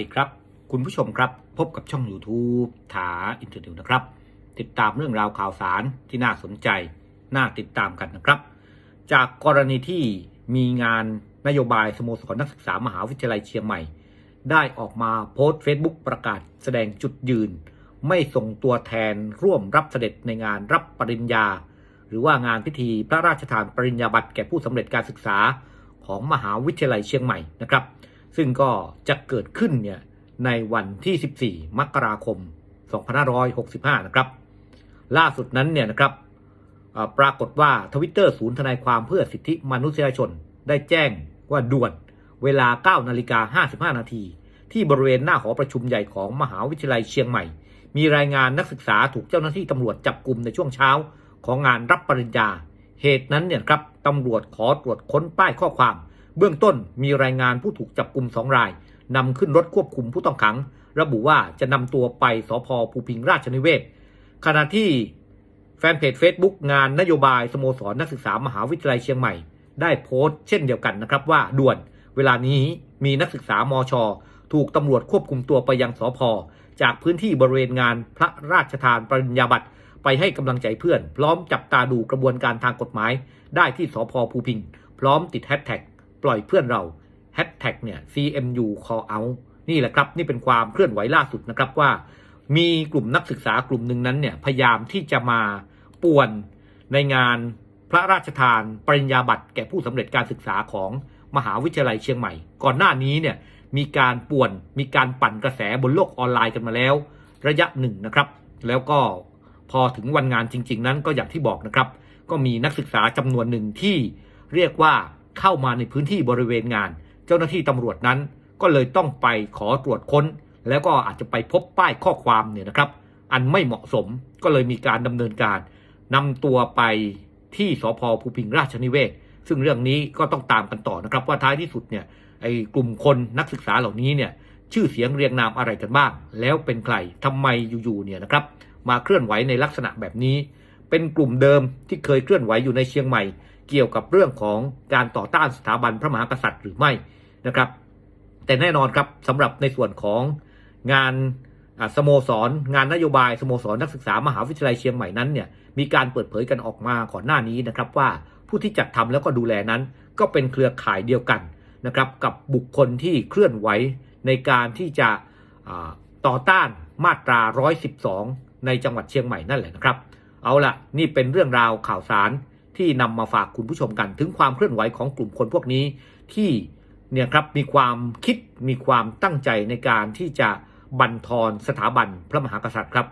ดีครับ คุณผู้ชมครับ พบกับช่อง YouTube ถาอินเทอร์เน็ตนะครับ ติดตามเรื่องราวข่าวสารที่น่าสนใจ น่าติดตามกันนะครับ จากกรณีที่มีงานนโยบายสโมสรนักศึกษามหาวิทยาลัยเชียงใหม่ ได้ออกมาโพสต์ Facebook ประกาศแสดงจุดยืน ไม่ส่งตัวแทนร่วมรับเสด็จในงานรับปริญญา หรือว่างานพิธีพระราชทานปริญญาบัตรแก่ผู้สำเร็จการศึกษาของมหาวิทยาลัยเชียงใหม่นะครับ ซึ่งก็จะเกิดขึ้นเนี่ยในวันที่ 14 มกราคม 2565 นะครับ ล่าสุดนั้นเนี่ยนะครับปรากฏว่าทวิตเตอร์ศูนย์ทนายความเพื่อสิทธิมนุษยชน ได้แจ้งว่าด่วนเวลา 9 นาฬิกา 55 นาที ที่บริเวณหน้าหอประชุมใหญ่ของมหาวิทยาลัยเชียงใหม่ มีรายงานนักศึกษาถูกเจ้าหน้าที่ตำรวจจับกลุ่มในช่วงเช้าของงานรับปริญญา เหตุนั้นเนี่ยครับตำรวจขอตรวจค้นป้ายข้อความ เบื้องต้นมีรายงานผู้ถูกจับกลุ่มสองรายนำขึ้นรถควบคุมผู้ต้องขัง ระบุว่าจะนำตัวไปสพภูพิงราชนิเวศ ขณะที่แฟนเพจ Facebook งานนโยบายสโมสรนักศึกษามหาวิทยาลัยเชียงใหม่ ได้โพสต์เช่นเดียวกันนะครับว่าด่วนเวลานี้มีนักศึกษามช ถูกตำรวจควบคุมตัวไปยังสพจากพื้นที่บริเวณงานพระราชทานปริญญาบัตรไปให้กำลังใจเพื่อน พร้อมจับตาดูกระบวนการทางกฎหมาย ได้ที่สพภูพิง พร้อมติดแฮชแท็ก ปล่อยเพื่อนเราแฮชแท็กเนี่ย CMU call out นี่แหละครับ นี่เป็นความเคลื่อนไหวล่าสุดนะครับว่า มีกลุ่มนักศึกษากลุ่มหนึ่งนั้นเนี่ยพยายามที่จะมาป่วนในงานพระราชทานปริญญาบัตรแก่ผู้สำเร็จการศึกษาของมหาวิทยาลัยเชียงใหม่ ก่อนหน้านี้เนี่ยมีการป่วนมีการปั่นกระแสบนโลกออนไลน์กันมาแล้ว ระยะหนึ่งนะครับ แล้วก็พอถึงวันงานจริง ๆ นั้นก็อย่างที่บอกนะครับ ก็มีนักศึกษาจำนวนหนึ่งที่เรียกว่า เข้ามาในพื้นที่บริเวณงาน เจ้าหน้าที่ตำรวจนั้น ก็เลยต้องไปขอตรวจค้น แล้วก็อาจจะไปพบป้ายข้อความเนี่ยนะครับ อันไม่เหมาะสมก็เลยมีการดำเนินการนำตัวไปที่สพภูพิงราชนิเวศ ซึ่งเรื่องนี้ก็ต้องตามกันต่อนะครับ ว่าท้ายที่สุดเนี่ยไอ้กลุ่มคนนักศึกษาเหล่านี้เนี่ยชื่อเสียงเรียงนามอะไรกันบ้าง แล้วเป็นใครทำไมอยู่ๆเนี่ยนะครับ มาเคลื่อนไหวในลักษณะแบบนี้ เป็นกลุ่มเดิมที่เคยเคลื่อนไหวอยู่ในเชียงใหม่ เกี่ยวกับเรื่องของการต่อต้านสถาบันพระมหากษัตริย์หรือไม่นะครับ แต่แน่นอนครับสำหรับในส่วนของงานสโมสรงานนโยบายสโมสรนักศึกษามหาวิทยาลัยเชียงใหม่นั้นเนี่ยมีการเปิดเผยกันออกมาก่อนหน้านี้นะครับว่าผู้ที่จัดทำแล้วก็ดูแลนั้น ก็เป็นเครือข่ายเดียวกันนะครับกับบุคคลที่เคลื่อนไหวในการที่จะต่อต้านมาตรา 112 ในจังหวัดเชียงใหม่นั่นแหละนะครับ เอาละนี่เป็นเรื่องราวข่าวสาร ที่นำมาฝากคุณผู้ชมกัน ถึงความเคลื่อนไหวของกลุ่มคนพวกนี้ที่เนี่ยครับมีความคิดมีความตั้งใจในการที่จะบั่นทอนสถาบันพระมหากษัตริย์ครับ